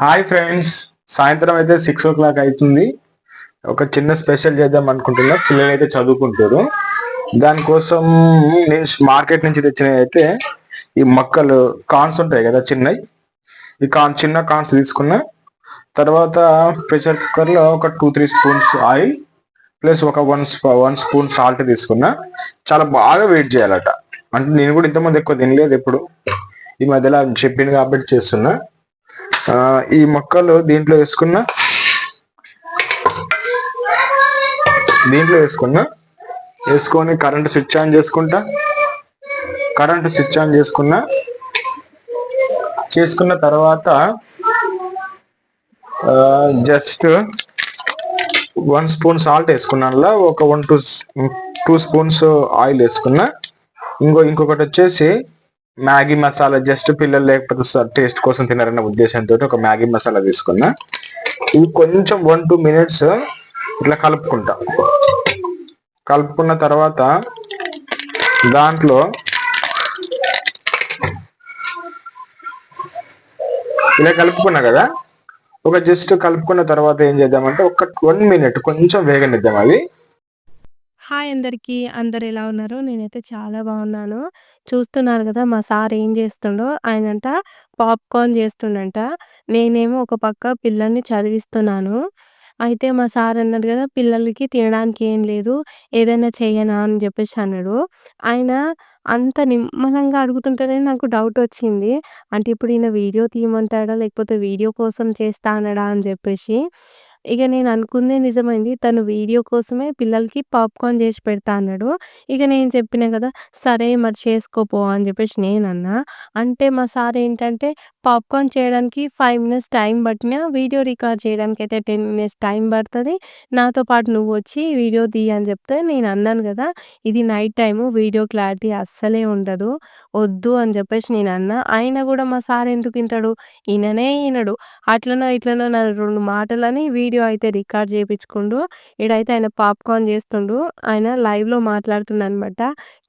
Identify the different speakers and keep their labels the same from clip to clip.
Speaker 1: Hi friends సాయంత్రం అయితే six ఓ clock అవుతుంది. ఒక చిన్న స్పెషల్ చేద్దాం అనుకుంటున్నా. పిల్లలు అయితే చదువుకుంటారు. దానికోసం నేను మార్కెట్ నుంచి తెచ్చినవి అయితే ఈ మొక్కలు కాన్స్ ఉంటాయి కదా చిన్నవి. ఈ కాన్ చిన్న కాన్స్ తీసుకున్నా. తర్వాత ప్రెషర్ కుక్కర్లో ఒక two three spoons oil plus ఒక వన్ వన్ స్పూన్ సాల్ట్ తీసుకున్నా. చాలా బాగా వెయిట్ చేయాలట. అంటే నేను కూడా ఇంతమంది ఎక్కువ తినలేదు ఎప్పుడు. ఈ మధ్యలో చెప్పింది కాబట్టి చేస్తున్నా. ఈ మొక్కలు దీంట్లో వేసుకున్నా? దీంట్లో వేసుకున్నా? వేసుకొని కరెంట్ స్విచ్ ఆన్ చేసుకుంటా? కరెంట్ స్విచ్ ఆన్ చేసుకున్నా? చేసుకున్న తర్వాత జస్ట్ వన్ స్పూన్ సాల్ట్ వేసుకున్నా ఒక one two two spoons oil వేసుకున్నా. ఇంకో ఇంకొకటి వచ్చేసి మ్యాగీ మసాలా జస్ట్ పిల్లలు లేకపోతే టేస్ట్ కోసం తినారన్న ఉద్దేశంతో ఒక మ్యాగీ మసాలా తీసుకున్నా. ఇది కొంచెం వన్ టూ మినిట్స్ ఇట్లా కలుపుకుంటా. కలుపుకున్న తర్వాత దాంట్లో ఇలా కలుపుకున్నా కదా? ఒక జస్ట్ కలుపుకున్న తర్వాత ఏం చేద్దామంటే ఒక వన్ మినిట్ కొంచెం వేగనిద్దాం అది.
Speaker 2: హాయ్ అందరికీ. అందరు ఎలా ఉన్నారు? నేనైతే చాలా బాగున్నాను. చూస్తున్నారు కదా మా సార్ ఏం చేస్తుండో. ఆయనంట పాప్కార్న్ చేస్తుండంట. నేనేమో ఒక పక్క పిల్లల్ని చదివిస్తున్నాను. అయితే మా సార్ అన్నాడు కదా పిల్లలకి తినడానికి ఏం లేదు ఏదైనా చేయనా అని చెప్పేసి అన్నాడు. ఆయన అంత నిమ్మలంగా అడుగుతుంటేనే నాకు డౌట్ వచ్చింది. అంటే ఇప్పుడు ఈయన వీడియో తీయమంటాడా లేకపోతే వీడియో కోసం చేస్తా అన్నాడా అని చెప్పేసి. ఇక నేను అనుకుందే నిజమైంది. తను వీడియో కోసమే పిల్లలకి పాప్‌కార్న్ చేసి పెడతా అన్నాడు. ఇక నేను చెప్పిన కదా! సరే మరి చేసుకోపో అని చెప్పేసి నేనన్నా. అంటే మా సార్ ఏంటంటే పాప్‌కార్న్ చేయడానికి ఫైవ్ మినిట్స్ టైం పట్టిన వీడియో రికార్డ్ చేయడానికి అయితే టెన్ మినిట్స్ టైం పడుతుంది నాతో పాటు నువ్వు వచ్చి వీడియో తీయ అని చెప్తే నేను అన్నాను కదా! ఇది నైట్ టైము వీడియో క్లారిటీ అస్సలే ఉండదు. వద్దు అని చెప్పేసి నేను అన్నా ఆయన కూడా మా సార్ ఎందుకు ఇంటాడు? ఈయననే ఈయనడు అట్లనో ఇట్లనో నా రెండు మాటలని వీడియో అయితే రికార్డ్ చేయించుకుండు ఇడైతే ఆయన పాప్‌కార్న్ చేస్తుండు. ఆయన లైవ్‌లో మాట్లాడుతుండనమాట.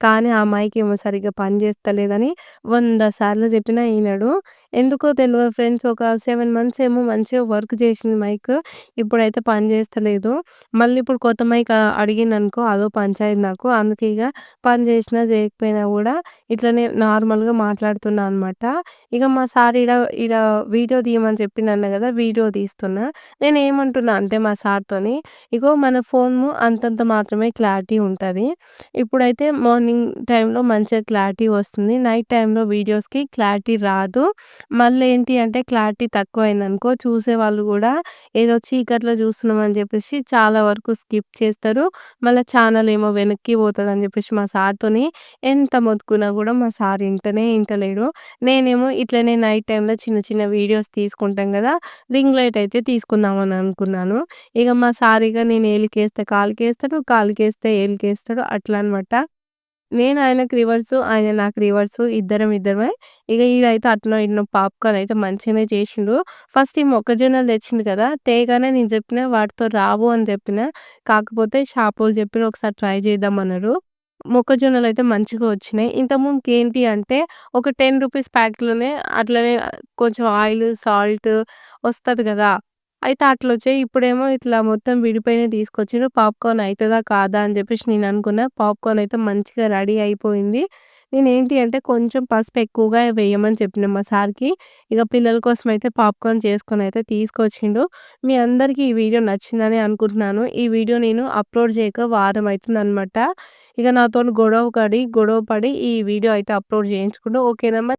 Speaker 2: కానీ ఆ మైక్ ఏమో సరిగ్గా పని చేస్తలేదని వంద సార్లు చెప్పినా ఇనడు. ఎందుకో తెలియదు ఫ్రెండ్స్ ఒక సెవెన్ మంత్స్ ఏమో మంచిగా వర్క్ చేసింది మైక్. ఇప్పుడైతే పని చేస్తలేదు. మళ్ళీ ఇప్పుడు కొత్త మైక్ అడిగింది అనుకో అదో పంచాయతీ నాకు. అందుకే ఇక పని చేసినా చేయకపోయినా కూడా ఇట్లనే నార్మల్‌గా మాట్లాడుతున్నా అనమాట. ఇక మా సార్ ఈడ ఈడ వీడియో తీయమని చెప్పిండన్నా కదా! వీడియో తీస్తున్నా. నేనేమంటున్నా అంటే మా సార్‌తోని, ఇగో మన ఫోన్ అంతంత మాత్రమే క్లారిటీ ఉంటుంది ఇప్పుడైతే మార్నింగ్ టైంలో మంచిగా క్లారిటీ వస్తుంది. నైట్ టైంలో వీడియోస్‌కి క్లారిటీ రాదు. మళ్ళేంటి అంటే క్లారిటీ తక్కువయిందనుకో చూసేవాళ్ళు కూడా ఏదో చీకట్లో చూస్తున్నామని చెప్పేసి చాలా వరకు స్కిప్ చేస్తారు. మళ్ళా ఛానల్ ఏమో వెనక్కి పోతదని చెప్పేసి మా సార్‌తోని ఎంత మొత్తుకున్నా కూడా మా సార్ ఇంటనే ఇంటలేడు. నేనేమో ఇట్లనే నైట్ టైంలో చిన్న చిన్న వీడియోస్ తీసుకుంటాం కదా! రింగ్ లైట్ అయితే తీసుకుందామని అనుకున్నాను. ఇక మా సార్ ఇగ నేను ఏలికేస్తే కాలుకేస్తాడు, కాలుకేస్తే ఏలికేస్తాడు అట్లా అనమాట. నేను ఆయనకు రివర్సు, ఆయన నాకు రివర్సు ఇద్దరం ఇద్దరమే. ఇక ఈడైతే అట్నో ఇట్నో పాప్‌కార్న్ అయితే మంచిగానే చేసిండు. ఫస్ట్ ఈ మొక్కజొన్నలు తెచ్చిండు కదా! తేగానే నేను చెప్పిన వాటితో రావు అని చెప్పిన. కాకపోతే షాపోళ్ళు చెప్పిన ఒకసారి ట్రై చేద్దామన్నారు. మొక్కజొన్నలయితే మంచిగా వచ్చినాయి. ఇంతకుముందుకి ఏంటి అంటే ఒక 10 రూపీస్ ప్యాకెట్‌లోనే అట్లనే కొంచెం ఆయిల్, సాల్ట్ వస్తది కదా! అయితే అట్లొచ్చాయి. ఇప్పుడేమో ఇట్లా మొత్తం విడిపోయినయి తీసుకొచ్చిండ్రు. పాప్‌కార్న్ అయితదా? కాదా? అని చెప్పేసి నేను అనుకున్నా. పాప్‌కార్న్ అయితే మంచిగా రెడీ అయిపోయింది. నేనేంటి అంటే కొంచెం పసుపు ఎక్కువగా వేయమని చెప్పిన మా సార్‌కి. ఇక పిల్లల కోసం అయితే పాప్‌కార్న్ చేసుకొనైతే తీసుకొచ్చిండు. మీ అందరికీ ఈ వీడియో నచ్చిందని అనుకుంటున్నాను. ఈ వీడియో నేను అప్‌లోడ్ చేయక వారం అయితుందనమాట. ఇక నాతోని గొడవ పడి, గొడవ పడి ఈ వీడియో అయితే అప్‌లోడ్ చేయించుకుండు. ఓకేనా మరి?